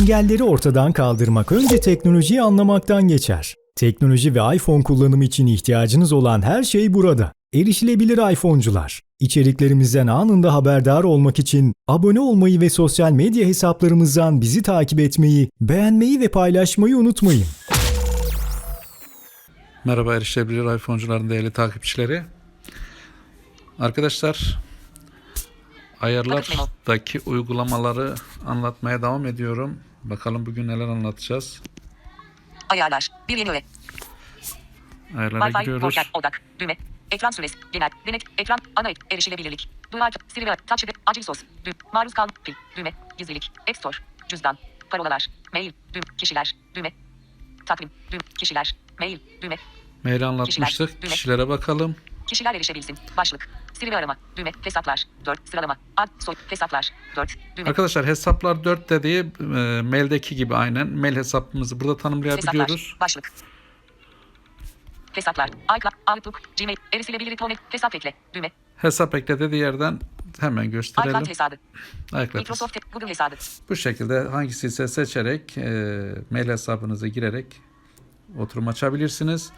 Engelleri ortadan kaldırmak önce teknolojiyi anlamaktan geçer. Teknoloji ve iPhone kullanımı için ihtiyacınız olan her şey burada. Erişilebilir iPhone'cular. İçeriklerimizden anında haberdar olmak için abone olmayı ve sosyal medya hesaplarımızdan bizi takip etmeyi, beğenmeyi ve paylaşmayı unutmayın. Merhaba erişilebilir iPhone'cuların değerli takipçileri. Arkadaşlar ayarlardaki uygulamaları anlatmaya devam ediyorum. Bakalım bugün neler anlatacağız. Ayarlar. Bir yeni öğe. Ayarlara Wi-Fi, gidiyoruz. portal, odak, düğme, ekran süresi, genel, denet, ekran, ana ek, erişilebilirlik, duyar, siri ve touch, acil sos, düğüm, maruz kal, pil, düğme, gizlilik, App Store, cüzdan, parolalar, mail, düğüm, kişiler, düğme, takvim, düğüm, kişiler, mail, düğme, Maili anlatmıştık. Kişiler, düğme. Kişilere bakalım. Kişiler erişebilsin, başlık, siri arama, düğme, hesaplar, 4, sıralama, ad, soy, hesaplar, 4, düğme, Arkadaşlar hesaplar 4 dediği e, maildeki gibi aynen. Mail hesabımızı burada tanımlayabiliyoruz. hesaplar, başlık, hesaplar, iCloud, Outlook, Gmail, erişilebilir tone, hesap ekle, düğme, Hesap ekle dediği yerden hemen gösterelim. iCloud hesabı, iCloud Microsoft, Google hesabı, Bu şekilde hangisi ise seçerek e, mail hesabınızı girerek oturum açabilirsiniz.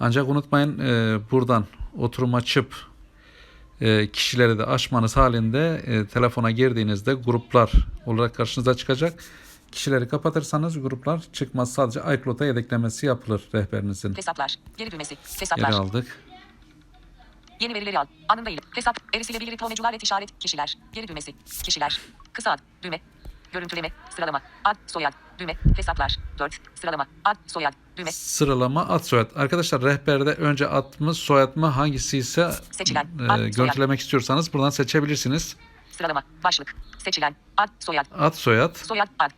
Ancak unutmayın e, buradan oturum açıp e, kişileri de açmanız halinde e, telefona girdiğinizde gruplar olarak karşınıza çıkacak. Kişileri kapatırsanız gruplar çıkmaz. Sadece iCloud'a yedeklemesi yapılır rehberinizin. hesaplar, geri düğmesi, Geri hesaplar, aldık. Yeni verileri al. Anında ilet. Hesap. Erişilebilir tonecular et işaret. Kişiler. Geri düğmesi. Kişiler. Kısa ad. Düğme. Görüntüleme. Sıralama. Ad. Soyad. Düğme. Hesaplar. 4. Sıralama. Ad. Soyad. Düğme. Sıralama ad soyad. Arkadaşlar rehberde önce ad mı soyad mı hangisi ise Seçilen. e, Ad, soyad. görüntülemek istiyorsanız buradan seçebilirsiniz. Sıralama. Başlık. Seçilen. Ad. Soyad. Ad soyad. Soyad. Ad.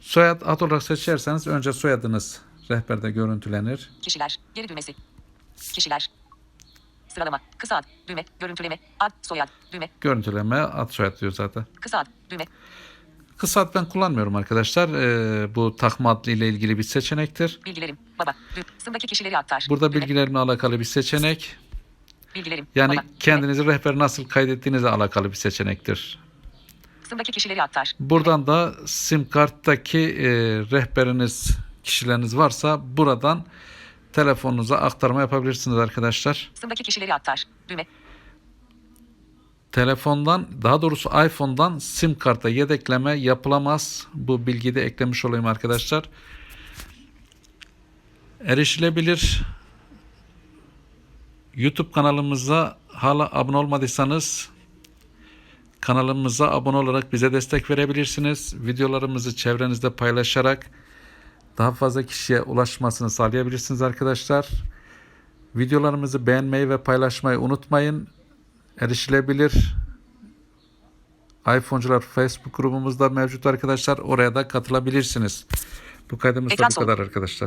Soyad ad olarak seçerseniz önce soyadınız rehberde görüntülenir. Kişiler. Geri düğmesi. Kişiler. Sıralama. Kısa ad. Düğme. Görüntüleme. Ad. Soyad. Düğme. Görüntüleme ad soyad diyor zaten. Kısa ad. Düğme. Kısa ben kullanmıyorum arkadaşlar. Ee, bu takma adlı ile ilgili bir seçenektir. Bilgilerim. Baba. Düğüm. Sımdaki kişileri aktar. Burada bilgilerimle alakalı bir seçenek. Bilgilerim. Yani Baba. Kendinizi rehber nasıl kaydettiğinizle alakalı bir seçenektir. Sımdaki kişileri aktar. Buradan da sim karttaki e, rehberiniz, kişileriniz varsa buradan telefonunuza aktarma yapabilirsiniz arkadaşlar. Sımdaki kişileri aktar. Düğme. Telefondan daha doğrusu iPhone'dan sim karta yedekleme yapılamaz. Bu bilgiyi de eklemiş olayım arkadaşlar. Erişilebilir YouTube kanalımıza hala abone olmadıysanız kanalımıza abone olarak bize destek verebilirsiniz. Videolarımızı çevrenizde paylaşarak daha fazla kişiye ulaşmasını sağlayabilirsiniz arkadaşlar. Videolarımızı beğenmeyi ve paylaşmayı unutmayın erişilebilir iPhone'cular Facebook grubumuzda mevcut arkadaşlar. Oraya da katılabilirsiniz. Bu kaydımız da bu kadar arkadaşlar.